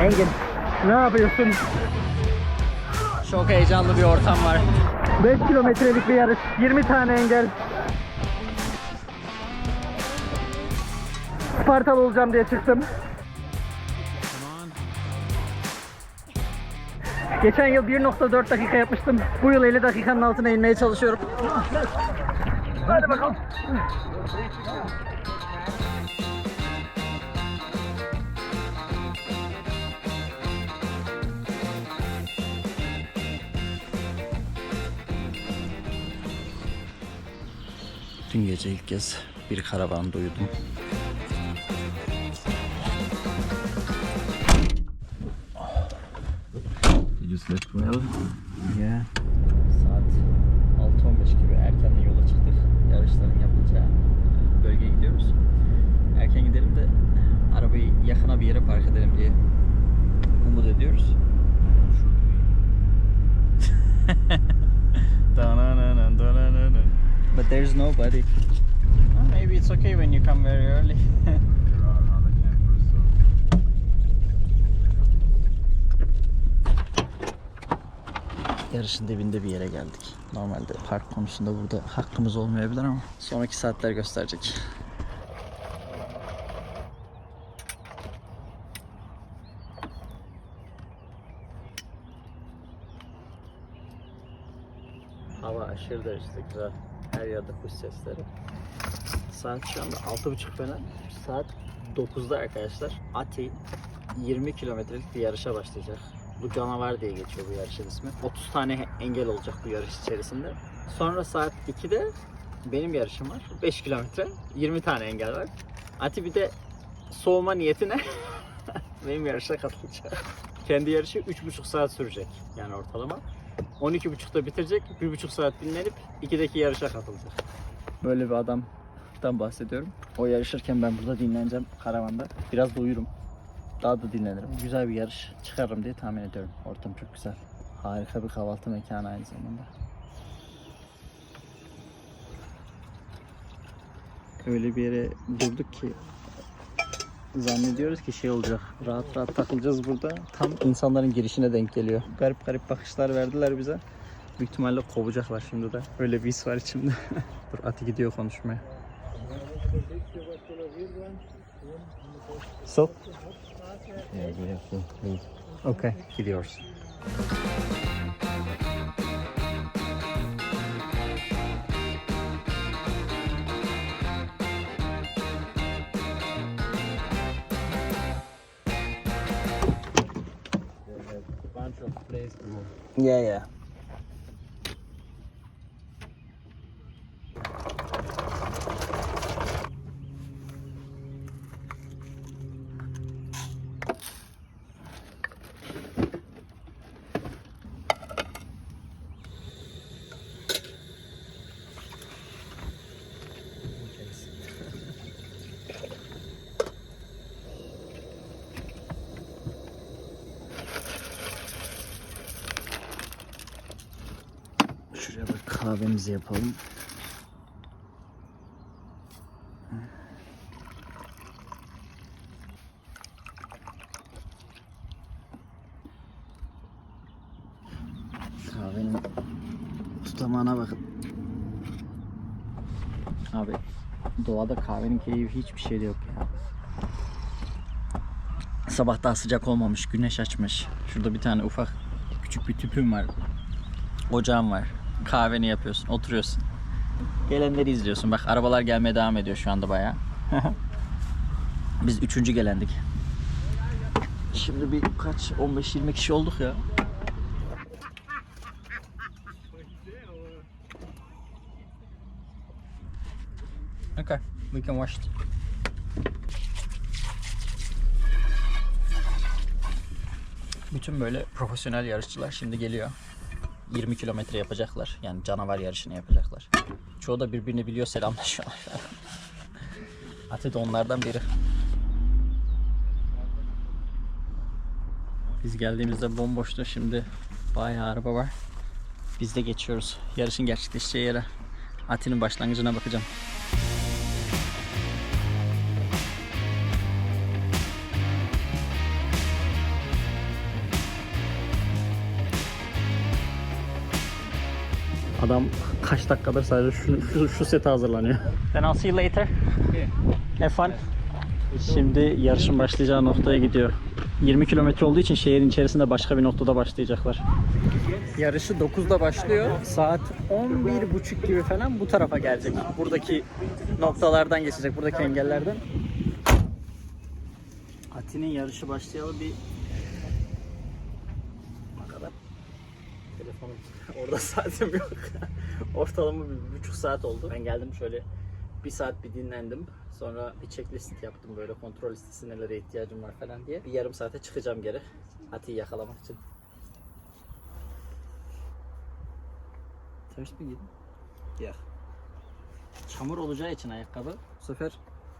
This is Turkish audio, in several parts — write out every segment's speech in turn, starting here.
Engin ne yapıyorsun? Çok heyecanlı bir ortam var. 5 kilometrelik bir yarış. 20 tane engel. Spartalı olacağım diye çıktım. Geçen yıl 1.4 dakika yapmıştım. Bu yıl 50 dakikanın altına inmeye çalışıyorum. Hadi bakalım. Dün gece ilk kez bir karavanda uyudum. You slept well. Ya. Saat 6.15 gibi erkenden yola çıktık. Yarışların yapılacağı e, bölgeye gidiyoruz. Erken gidelim de arabayı yakına bir yere park edelim diye umut ediyoruz. Dananana. But there's nobody. Oh, maybe it's okay when you come very early. Yarışın dibinde bir yere geldik. Normalde park konusunda burada hakkımız olmayabilir ama sonraki saatler gösterecek. Hava aşırı derecede güzel. Her yerde kuş sesleri. Saat şu anda 6.30 falan. Saat 9'da arkadaşlar. Ati 20 kilometrelik bir yarışa başlayacak. Bu canavar diye geçiyor bu yarışın ismi. 30 tane engel olacak bu yarış içerisinde. Sonra saat 2'de benim yarışım var. 5 kilometre. 20 tane engel var. Ati bir de soğuma niyetine benim yarışa katılacak. Kendi yarışı 3,5 saat sürecek. Yani ortalama. 12.30'da bitirecek. 1,5 saat dinlenip 2'deki yarışa katılacak. Böyle bir adamdan bahsediyorum. O yarışırken ben burada dinleneceğim karavanda. Biraz da uyurum. Daha da dinlenirim. Güzel bir yarış çıkarırım diye tahmin ediyorum. Ortam çok güzel. Harika bir kahvaltı mekanı aynı zamanda. Öyle bir yere durduk ki zannediyoruz ki şey olacak. Rahat rahat takılacağız burada. Tam insanların girişine denk geliyor. Garip garip bakışlar verdiler bize. Büyük ihtimalle kovacaklar şimdi de. Öyle bir his var içimde. Dur Ati gidiyor konuşmaya. So? yeah, we have to leave. Okay, gidiyoruz. Yeah, yeah. Kahvemizi yapalım. Kahvenin tutamağına bakın. Abi doğada kahvenin keyfi hiçbir şeyde yok ya. Sabah daha sıcak olmamış, güneş açmış. Şurada bir tane ufak küçük bir tüpüm var. Ocağın var. Kahveni yapıyorsun, oturuyorsun. Gelenleri izliyorsun. Bak arabalar gelmeye devam ediyor şu anda bayağı. Biz üçüncü gelendik. Şimdi bir kaç 15-20 kişi olduk ya. Okay, we can watch it. Bütün böyle profesyonel yarışçılar şimdi geliyor. 20 kilometre yapacaklar. Yani canavar yarışını yapacaklar. Çoğu da birbirini biliyor selamlaşıyorlar. Ati de onlardan biri. Biz geldiğimizde bomboştu. Şimdi bayağı araba var. Biz de geçiyoruz. Yarışın gerçekleşeceği yere. Ati'nin başlangıcına bakacağım. Adam kaç dakikadır sadece şu, şu, şu sete hazırlanıyor. Then I'll see you later. Have fun. Şimdi yarışın başlayacağı noktaya gidiyor. 20 kilometre olduğu için şehrin içerisinde başka bir noktada başlayacaklar. Yarışı 9'da başlıyor. Saat 11.30 gibi falan bu tarafa gelecek. Buradaki noktalardan geçecek, buradaki engellerden. Ati'nin yarışı başlayalı bir ne kadar? Telefonum orada saatim yok. Ortalama bir, buçuk saat oldu. Ben geldim şöyle bir saat bir dinlendim. Sonra bir checklist yaptım böyle kontrol listesi nelere ihtiyacım var falan diye. Bir yarım saate çıkacağım geri. Ati'yi yakalamak için. Ters mi giydin? Yok. Çamur olacağı için ayakkabı. Bu sefer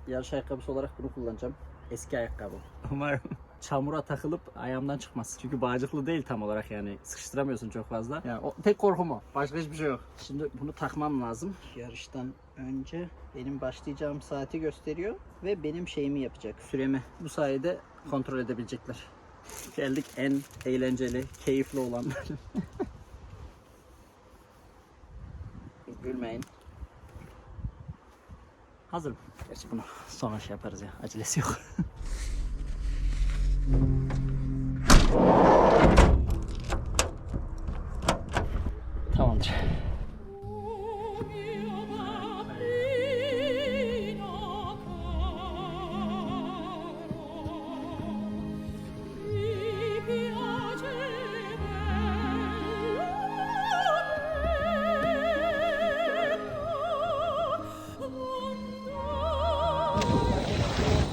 yarış ayakkabısı olarak bunu kullanacağım. Eski ayakkabı. Umarım çamura takılıp ayağımdan çıkmaz. Çünkü bağcıklı değil tam olarak yani. Sıkıştıramıyorsun çok fazla. Yani o tek korkum o. Başka hiçbir şey yok. Şimdi bunu takmam lazım. Yarıştan önce benim başlayacağım saati gösteriyor ve benim şeyimi yapacak. Süremi bu sayede kontrol edebilecekler. Geldik en eğlenceli, keyifli olan Gülmeyin. Hazırım. Gerçi bunu sonra şey yaparız ya. Acelesi yok. Thank you.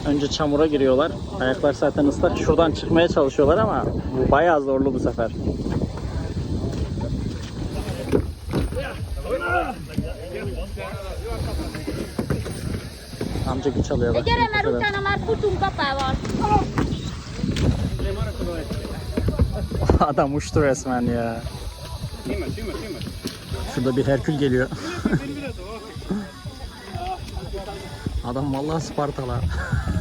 Önce çamura giriyorlar. Ayaklar zaten ıslak. Şuradan çıkmaya çalışıyorlar ama bu bayağı zorlu bu sefer. Amca güç alıyor bak. Adam uçtu resmen ya. Şurada bir Herkül geliyor. Adam vallahi Spartalı.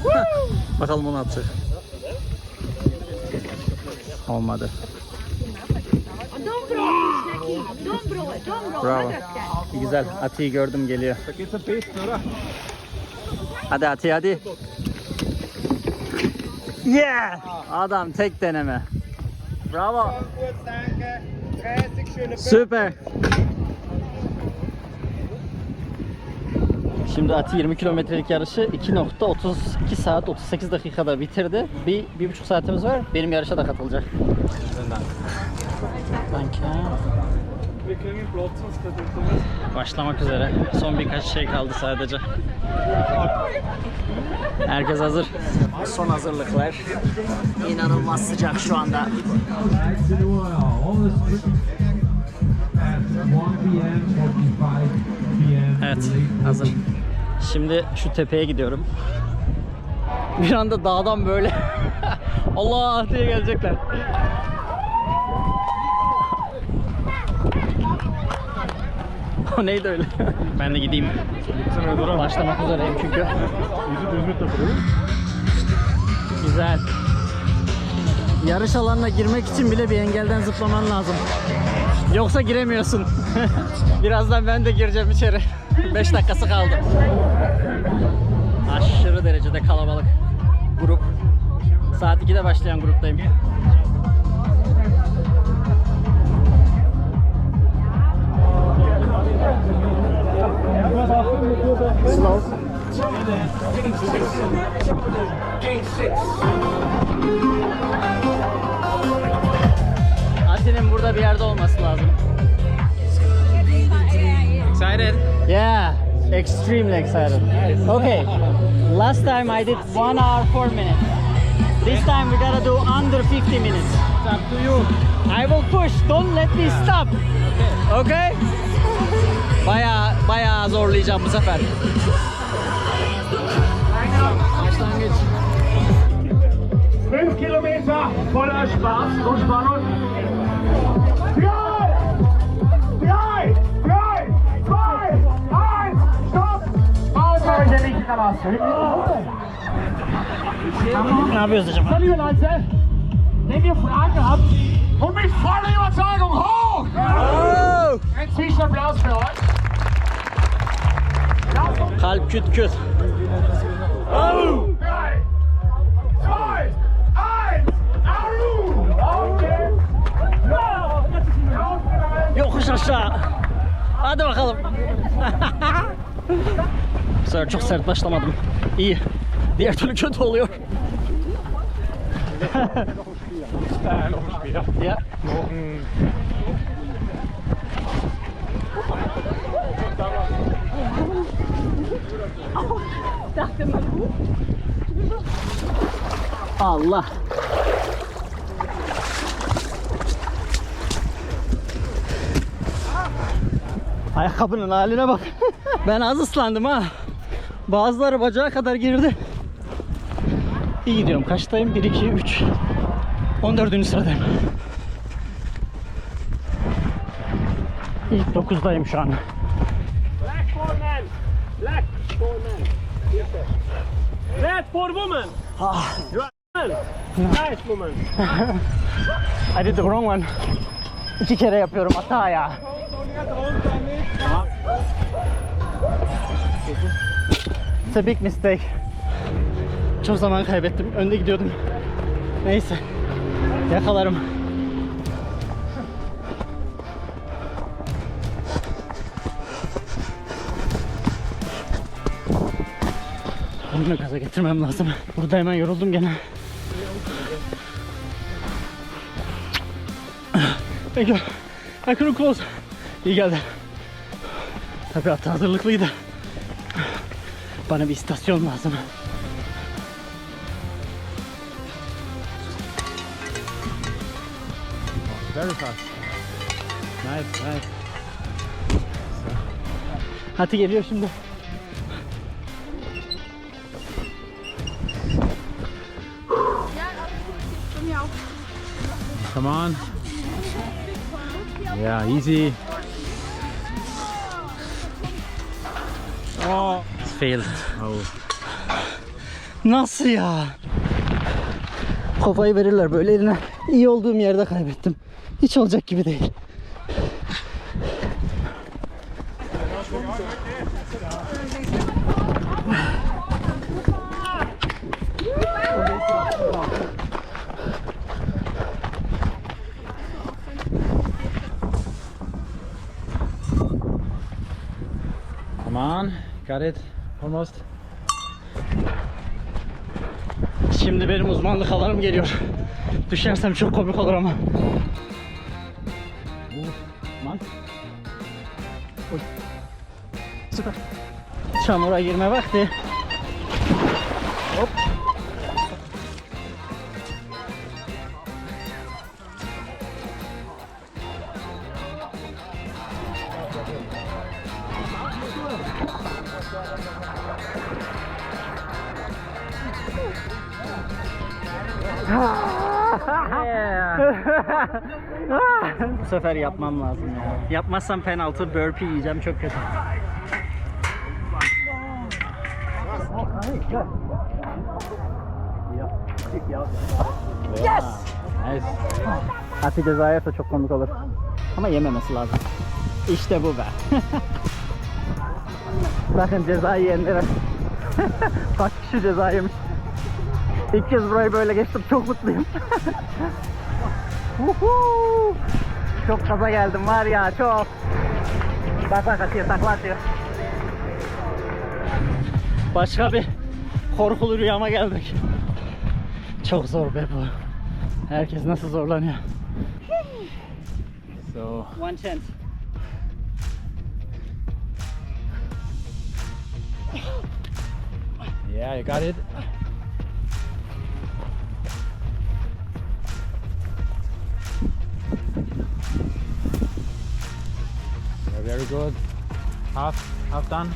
Bakalım o ne yapacak. Olmadı. Bravo. Güzel. Ati'yi gördüm geliyor. Hadi Ati hadi. Yeah! Adam tek deneme. Bravo. Süper. Şimdi Ati 20 kilometrelik yarışı 2.32 saat 38 dakikada bitirdi. Bir, bir buçuk saatimiz var. Benim yarışa da katılacak. Başlamak üzere. Son birkaç şey kaldı sadece. Herkes hazır. Son hazırlıklar. İnanılmaz sıcak şu anda. Lights in a while. All this at 1 p.m. 45 p.m. Evet, hazır. Şimdi şu tepeye gidiyorum. Bir anda dağdan böyle Allah diye gelecekler. O neydi öyle? ben de gideyim. Başlamak üzereyim çünkü. Güzel. Yarış alanına girmek için bile bir engelden zıplaman lazım. Yoksa giremiyorsun. Birazdan ben de gireceğim içeri. 5 dakikası kaldı. Aşırı derecede kalabalık grup. Saat 2'de başlayan gruptayım. Slow. Ati'nin burada bir yerde olması lazım. Yeah, extremely excited. Okay, last time I did one hour four minutes. This time we gotta do under 50 minutes. It's up to you. I will push. Don't let me stop. Okay? Baya baya zorlayacağım bu sefer. Başlangıç. 5 Kilometer voller Spaß und Spannung. Drei, Pause nicht verlassen. Ne yapıyoruz acaba? So, liebe Leute, wenn ihr Fragen habt, Und mit voller Überzeugung hoch! Ein Zwischenapplaus für euch. Kalp küt küt. Drei, zwei, eins, Au! Okay. Yokuş aşağı. Hadi bakalım. Bu sefer çok sert başlamadım. İyi. Diğer türlü kötü oluyor. ya. Allah. Ayakkabının haline bak. ben az ıslandım ha. Bazıları bacağa kadar girdi. İyi gidiyorum. Kaçtayım? 1, 2, 3. 14. sıradayım. İlk 9'dayım şu an. Black for men. Black for men. Red for woman. Man. Nice woman. I did the wrong one. İki kere yapıyorum hata ya. It's a big mistake. Çok zaman kaybettim. Önde gidiyordum. Neyse. Yakalarım. Bunu da gaza getirmem lazım. Burada hemen yoruldum gene. Thank you. I couldn't close. İyi geldi. Tabii hatta hazırlıklıydı. Bana bir istasyon lazım. Very fast. Nice, nice. Hadi geliyor şimdi. Come on. Yeah, easy. Oh. Failed. Oh. Nasıl ya? Kafayı verirler böyle eline. İyi olduğum yerde kaybettim. Hiç olacak gibi değil. Come on. Got it. Almost. Şimdi benim uzmanlık alanım geliyor. Düşersem çok komik olur ama. Oy. Süper. Çamura girme vakti. Bu sefer yapmam lazım ya. Yapmazsam penaltı burpee yiyeceğim çok kötü. Yes! Nice. Ati ceza yerse çok komik olur. Ama yememesi lazım. İşte bu be. Bakın ceza yiyenlere. Kaç kişi ceza yemiş. İlk kez burayı böyle geçtim. Çok mutluyum. Çok gaza geldim var ya çok. Bak bak atıyor takla atıyor. Başka bir korkulu rüyama geldik. Çok zor be bu. Herkes nasıl zorlanıyor. So, One chance. yeah, you got it. Very good. Half, half done.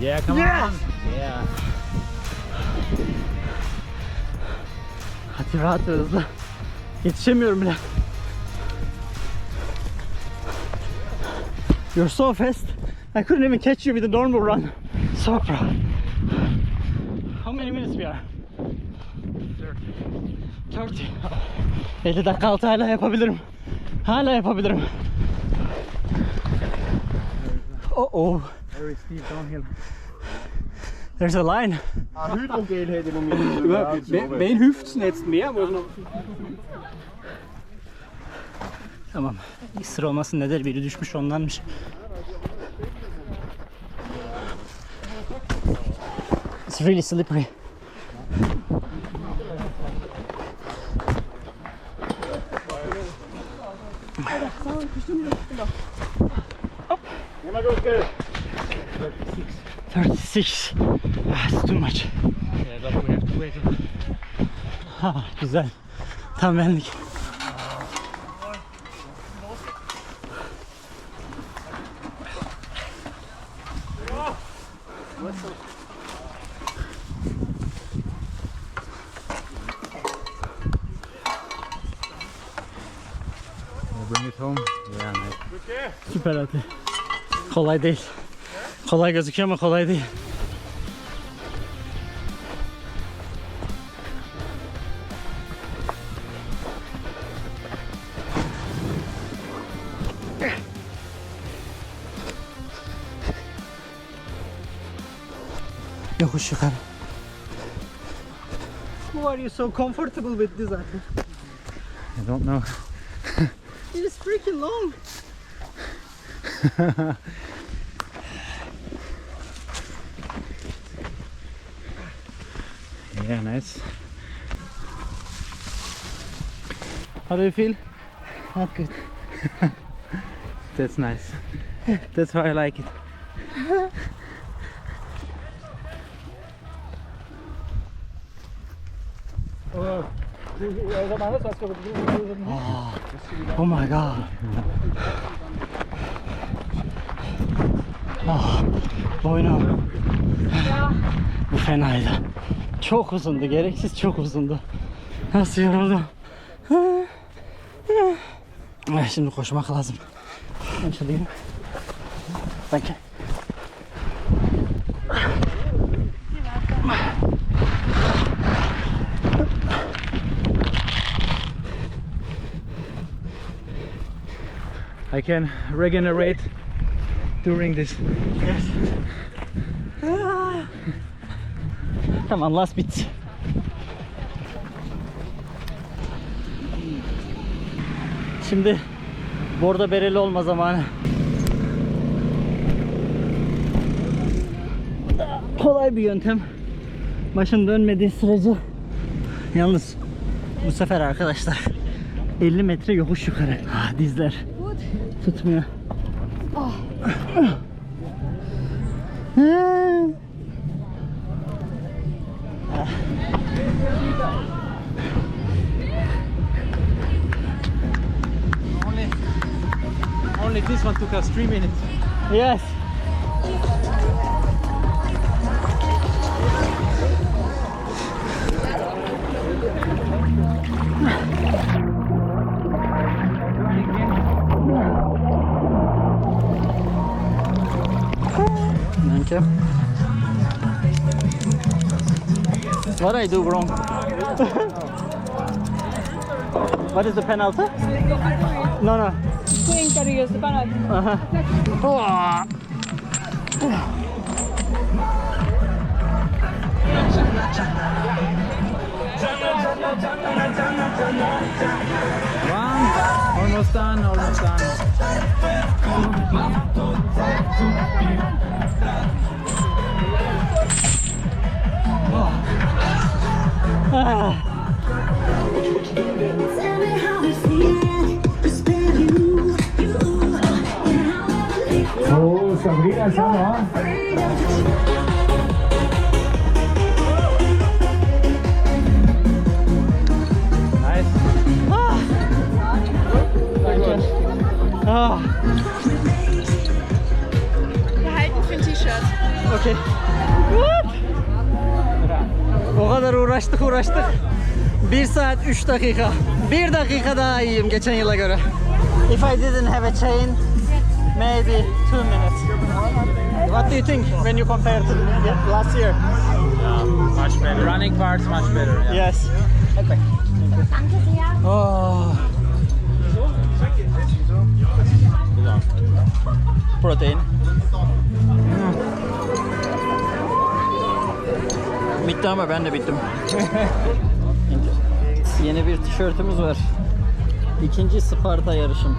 Yeah, come on. Yeah. Hadi rahat ve hızlı. Yetişemiyorum bile. You're so fast. I couldn't even catch you with a normal run. So proud. How many minutes we are? 30. 50 dakika altı hala yapabilirim. Hala yapabilirim. Oh oh. Very steep downhill. There's a line. Hydrogel hätte man mir Wen hilft's jetzt mehr? Tamam. Isır olmasın nedir? Biri düşmüş ondanmış. It's really slippery. Thirty-six. Ah, it's too much. Ha, güzel. Tam benlik. Bring it home. Yeah, nice. Süper hadi. Kolay değil. Kolay gözüküyor ama kolay değil. Yokuş yukarı. Why are you so comfortable with this item? I don't know. It is freaking long. Yeah, nice. How do you feel? Not good. That's nice. That's how I like it. Oh, oh my god. Ah, boynum. Bu fenaydı. Çok uzundu, gereksiz çok uzundu. Nasıl yoruldum. Ay, Şimdi koşmak lazım. Açılayım. You. I can regenerate during this. Come on, last bit. Şimdi borda bereli olma zamanı. Kolay bir yöntem. Başın dönmediği sürece. Yalnız bu sefer arkadaşlar 50 metre yokuş yukarı. Ah, dizler tutmuyor. Only this one took us three minutes. Yes. You. What I do wrong? what is the penalty? No, no. Uh-huh. One. Almost done, almost done. Oh, Sabrina. Nice. Ah, Behalten für ein T-Shirt. okay. O kadar uğraştık uğraştık. 1 saat 3 dakika. 1 dakika daha iyiyim geçen yıla göre. If I didn't have a chain, maybe 2 minutes. What do you think when you compare to last year? Much better. Running parts much better. Yeah. Yes. Oh. Protein. Bitti ama ben de bittim. Yeni bir tişörtümüz var. İkinci Sparta yarışım.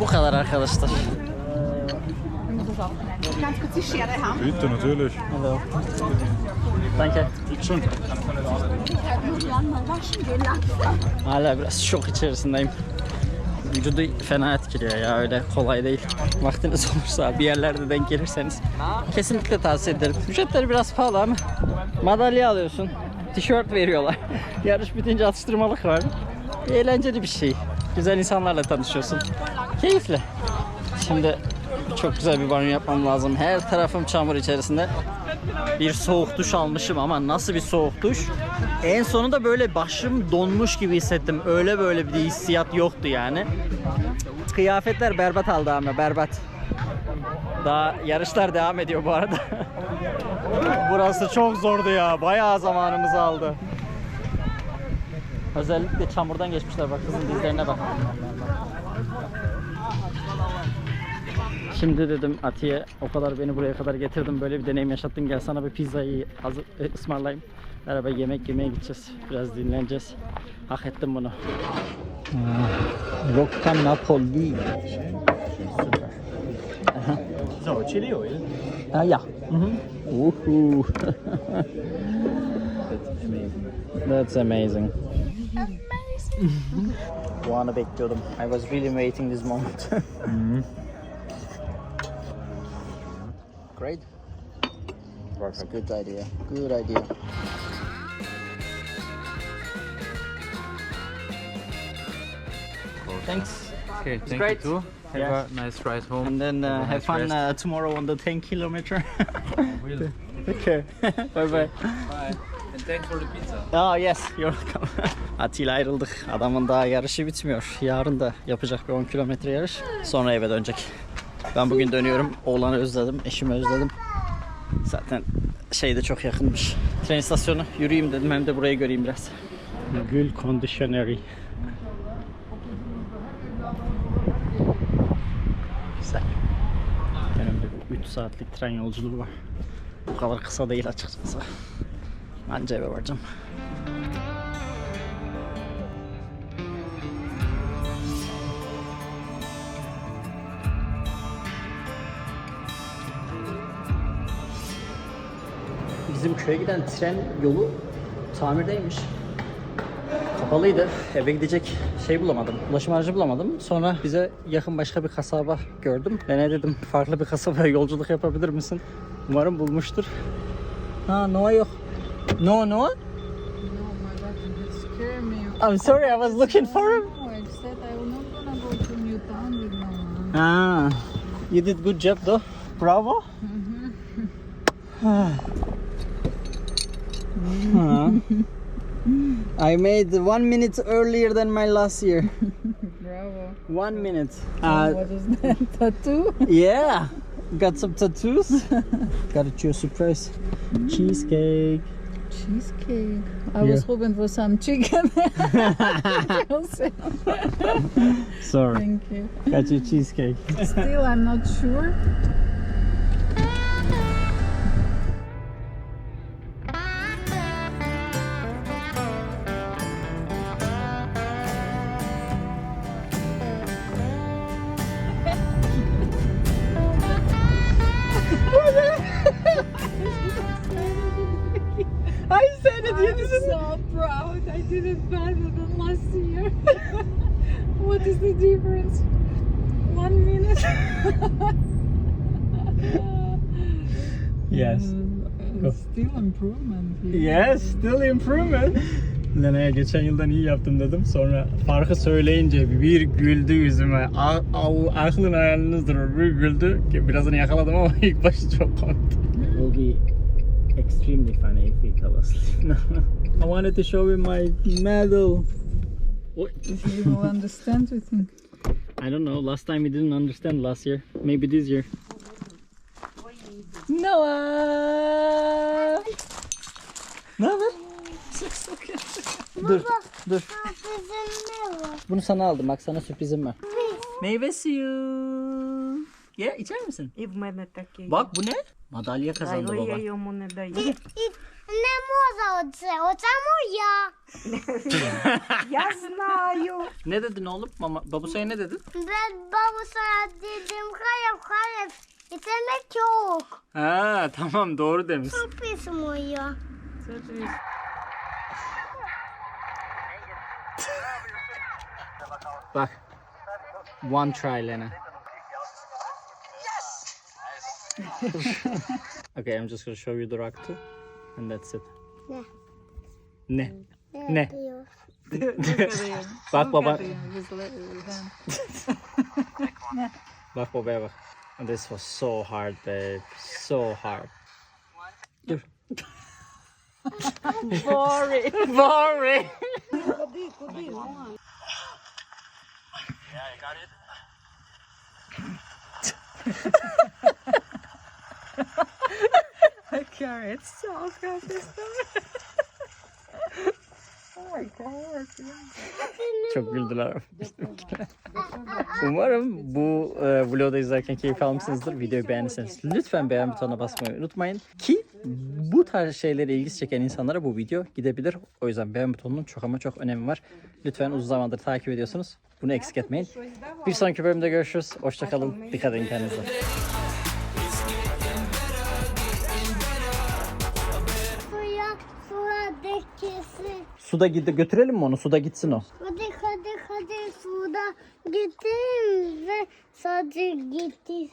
Bu kadar arkadaşlar. Ganz kurz die Schere haben. Bitte, natürlich. Hello. Danke. Langsam. Hala biraz şok içerisindeyim. Vücudu fena etkiliyor ya öyle kolay değil. Vaktiniz olursa bir yerlerde denk gelirseniz kesinlikle tavsiye ederim. Ücretleri biraz pahalı ama madalya alıyorsun. Tişört veriyorlar. Yarış bitince atıştırmalık var. Eğlenceli bir şey. Güzel insanlarla tanışıyorsun. Keyifli. Şimdi çok güzel bir banyo yapmam lazım. Her tarafım çamur içerisinde. Bir soğuk duş almışım ama nasıl bir soğuk duş? En sonunda böyle başım donmuş gibi hissettim. Öyle böyle bir hissiyat yoktu yani. Kıyafetler berbat aldı ama berbat. Daha yarışlar devam ediyor bu arada. Burası çok zordu ya. Bayağı zamanımızı aldı. Özellikle çamurdan geçmişler bak kızın dizlerine bak. Şimdi dedim Atiye o kadar beni buraya kadar getirdin böyle bir deneyim yaşattın gel sana bir pizzayı hazır, e, ısmarlayayım. Beraber yemek yemeye gideceğiz. Biraz dinleneceğiz. Hak ettim bunu. Rocca Napoli. So, Chili oil. Ah ja. Mhm. Woohoo. That's amazing. Bu anı bekliyordum. I was really waiting this moment. Great. It's a good idea. Good idea. Thanks. Okay, thank great. you too. Have Yeah. a nice ride home. And then uh, Have nice fun uh, tomorrow on the 10 kilometer. Will. okay. bye bye. Bye. And thanks for the pizza. Oh yes, you're welcome. Atilla ayrıldık. Adamın daha yarışı bitmiyor. Yarın da yapacak bir 10 kilometre yarış. Sonra eve dönecek. Ben bugün dönüyorum. Oğlanı özledim, eşimi özledim. Zaten şey de çok yakınmış. Tren istasyonu. Yürüyeyim dedim hem de burayı göreyim biraz. Gül Conditionery. Güzel. Benim 3 saatlik tren yolculuğu var. Bu kadar kısa değil açıkçası. Anca eve varacağım. Bizim köye giden tren yolu tamirdeymiş. Kapalıydı. Eve gidecek şey bulamadım. Ulaşım aracı bulamadım. Sonra bize yakın başka bir kasaba gördüm. Dene dedim farklı bir kasabaya yolculuk yapabilir misin? Umarım bulmuştur. Ha Noah yok. No Noah? I'm sorry, I was looking for him. Ah, you did good job though. Bravo. Ah. I made one minute earlier than my last year. Bravo. One minute. Uh, what is that? Tattoo? yeah, got some tattoos. got you a surprise. Cheesecake. Cheesecake. I was hoping for some chicken. Sorry, Thank you. got you cheesecake. Still, I'm not sure. Yes. Uh, Still improvement. here. Yes, still improvement. Lena'ya geçen yıldan iyi yaptım dedim. Sonra farkı söyleyince bir güldü yüzüme. A- a- aklın hayalınızdır o bir güldü. Ki Birazını yakaladım ama ilk başı çok komikti. Will be extremely funny if he fell asleep. I wanted to show him my medal. He will understand, you think? I don't know. Last time we didn't understand last year. Maybe this year. Noah! Ne haber? dur, dur. Bunu sana aldım. Bak sana sürprizim var. Meyve suyu. Ye, içer misin? Bak bu ne? Madalya kazandı Але я baba. йому не даю. Не можна оце, оце моя. Я знаю. Ne dedin oğlum? Mama, babusaya ne dedin? Ben babasına dedim hayır hayır. İtemek yok. Ha tamam doğru demiş. Pis moya. Bak. One try Lena. okay, I'm just gonna show you the rock too. And that's it. Ne? Ne? Bak baba. bak babaya bak. This was so hard babe. So hard. Dur. Boring. Boring. Carrots. So good. Çok güldüler. Umarım bu e, vlogu da izlerken keyif almışsınızdır. Videoyu beğendiyseniz lütfen beğen butonuna basmayı unutmayın. Ki bu tarz şeylere ilgisi çeken insanlara bu video gidebilir. O yüzden beğen butonunun çok ama çok önemi var. Lütfen uzun zamandır takip ediyorsunuz. Bunu eksik etmeyin. Bir sonraki bölümde görüşürüz. Hoşçakalın. Dikkat edin kendinize. Suda gide götürelim mi onu? Suda gitsin o. Hadi hadi hadi suda gittim ve sadece gitti.